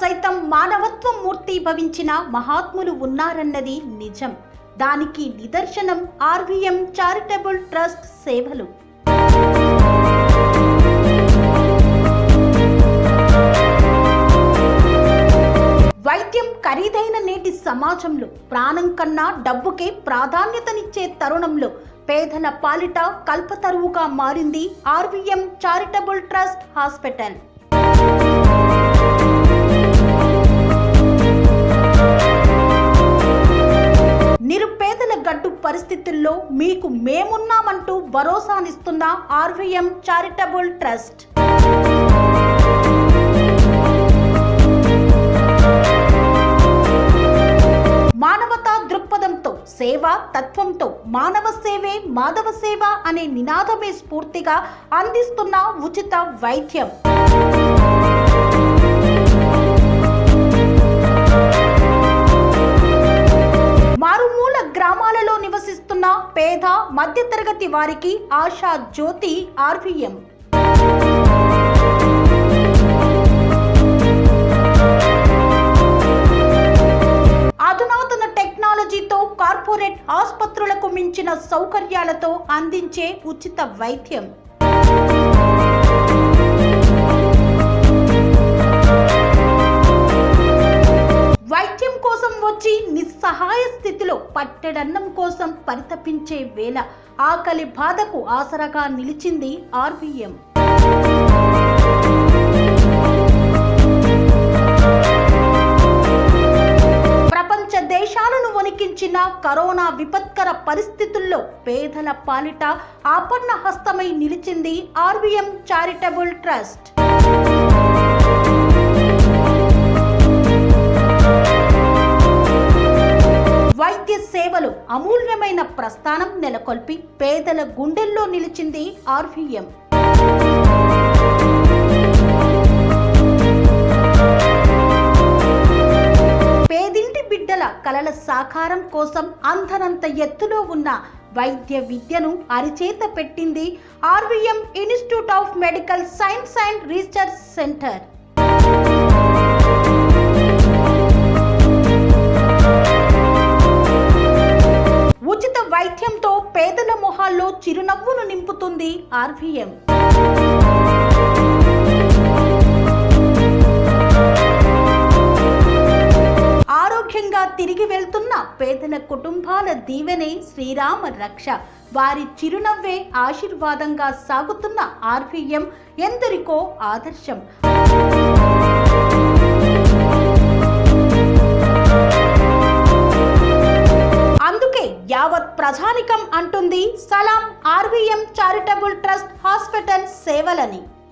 సైతం మానవత్వం మూర్తి భవించిన మహాత్ములు ఉన్నారన్నది నిజం. దానికి నిదర్శనం ఆర్వీఎం చారిటబుల్ ట్రస్ట్ సేవలు. వైద్యం ఖరీదైన నేటి సమాజంలో ప్రాణం కన్నా డబ్బుకే ప్రాధాన్యతనిచ్చే తరుణంలో పేదల పాలిట కల్పతరువుగా మారింది ఆర్వీఎం చారిటబుల్ ట్రస్ట్ హాస్పిటల్. పరిస్థితుల్లో మీకు మేమున్నామంటూ భరోసానిస్తున్న ఆర్వీఎం చారిటబుల్ ట్రస్ట్? మానవతా దృక్పథంతో సేవ తత్వంతో మానవ సేవే మాధవ సేవ అనే నినాదమే స్ఫూర్తిగా అందిస్తున్న ఉచిత వైద్యం. నివసిస్తున్న పేద మధ్యతరగతి వారికి ఆశా జ్యోతి ఆర్వీఎం. అధునాతన టెక్నాలజీతో కార్పొరేట్ ఆసుపత్రులకు మించిన సౌకర్యాలతో అందించే ఉచిత వైద్యం. వైద్యం పట్టెడన్నం కోసం పరితపించే వేళ ఆకలి బాధకు ఆసరగా నిలిచింది ఆర్బీఎం. ప్రపంచ దేశాలను వణికించిన కరోనా విపత్కర పరిస్థితుల్లో పేదల పాలిట ఆపన్న హస్తమై నిలిచింది ఆర్బీఎం చారిటబుల్ ట్రస్ట్. అమూల్యమైన ప్రస్థానం నెలకొల్పి పేదల గుండెల్లో నిలిచింది ఆర్వీఎం. పేదింటి బిడ్డల కలల సాకారం కోసం అంతనంత ఎత్తులో ఉన్న వైద్య విద్యను అరిచేత పెట్టింది RVM Institute of Medical Science and Research Centre. ఉచిత వైద్యంతో పేదల మొహాల్లో చిరునవ్వును నింపుతుంది ఆర్వీఎం. ఆరోగ్యంగా తిరిగి వెళ్తున్న పేదల కుటుంబాల దీవెనే శ్రీరామ రక్ష. వారి చిరునవ్వే ఆశీర్వాదంగా సాగుతున్న ఆర్వీఎం ఎందరికో ఆదర్శం. ప్రజానికం అంటుంది సలాం ఆర్వీఎం చారిటబుల్ ట్రస్ట్ హాస్పిటల్ సేవలని.